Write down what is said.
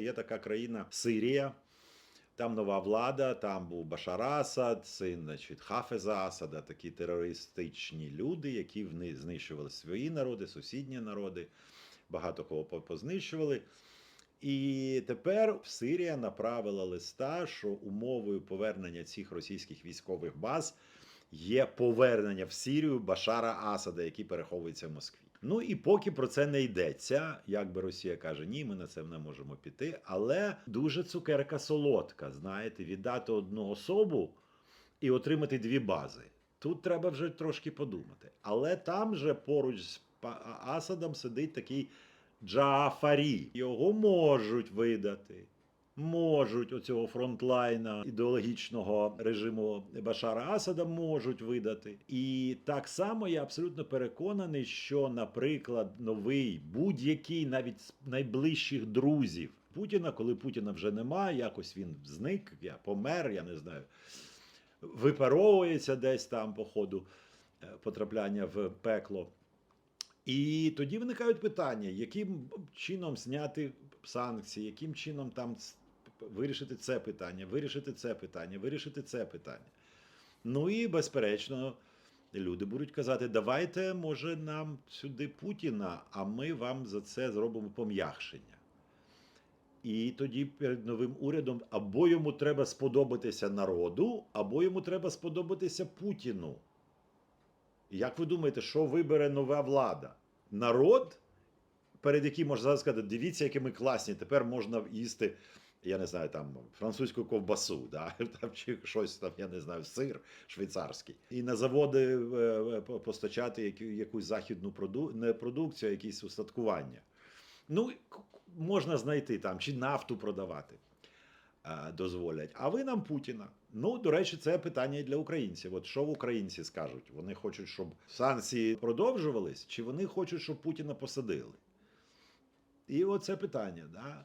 Є така країна Сирія. Там нова влада, там був Башар Асад, син значить, Хафеза Асада, такі терористичні люди, які знищували свої народи, сусідні народи, багато кого познищували. І тепер Сирія направила листа, що умовою повернення цих російських військових баз є повернення в Сирію Башара Асада, який переховується в Москві. Ну і поки про це не йдеться, якби Росія каже, ні, ми на це не можемо піти. Але дуже цукерка солодка, знаєте, віддати одну особу і отримати дві бази. Тут треба вже трошки подумати. Але там же поруч з Асадом сидить такий Джафарі. Його можуть видати. Можуть оцього фронтлайна ідеологічного режиму Башара Асада можуть видати. І так само я абсолютно переконаний, що, наприклад, новий будь-який навіть з найближчих друзів Путіна, коли Путіна вже немає, якось він зник, я помер, я не знаю, випаровується десь там по ходу е, потрапляння в пекло. І тоді виникають питання, яким чином зняти санкції, яким чином там вирішити це питання, вирішити це питання, вирішити це питання. Ну і безперечно, люди будуть казати: давайте, може, нам сюди Путіна, а ми вам за це зробимо пом'якшення. І тоді перед новим урядом або йому треба сподобатися народу, або йому треба сподобатися Путіну. Як ви думаєте, що вибере нова влада? Народ, перед яким можна зараз сказати, дивіться, які ми класні, тепер можна їсти, я не знаю, там французьку ковбасу, да? там, чи щось там, я не знаю, сир швейцарський. І на заводи е, е, по- постачати яку- якусь західну проду... не продукцію, а якісь устаткування. Ну, можна знайти там, чи нафту продавати е, дозволять. А ви нам Путіна. Ну, до речі, це питання і для українців. От що українці скажуть? Вони хочуть, щоб санкції продовжувались, чи вони хочуть, щоб Путіна посадили? І оце питання. Да?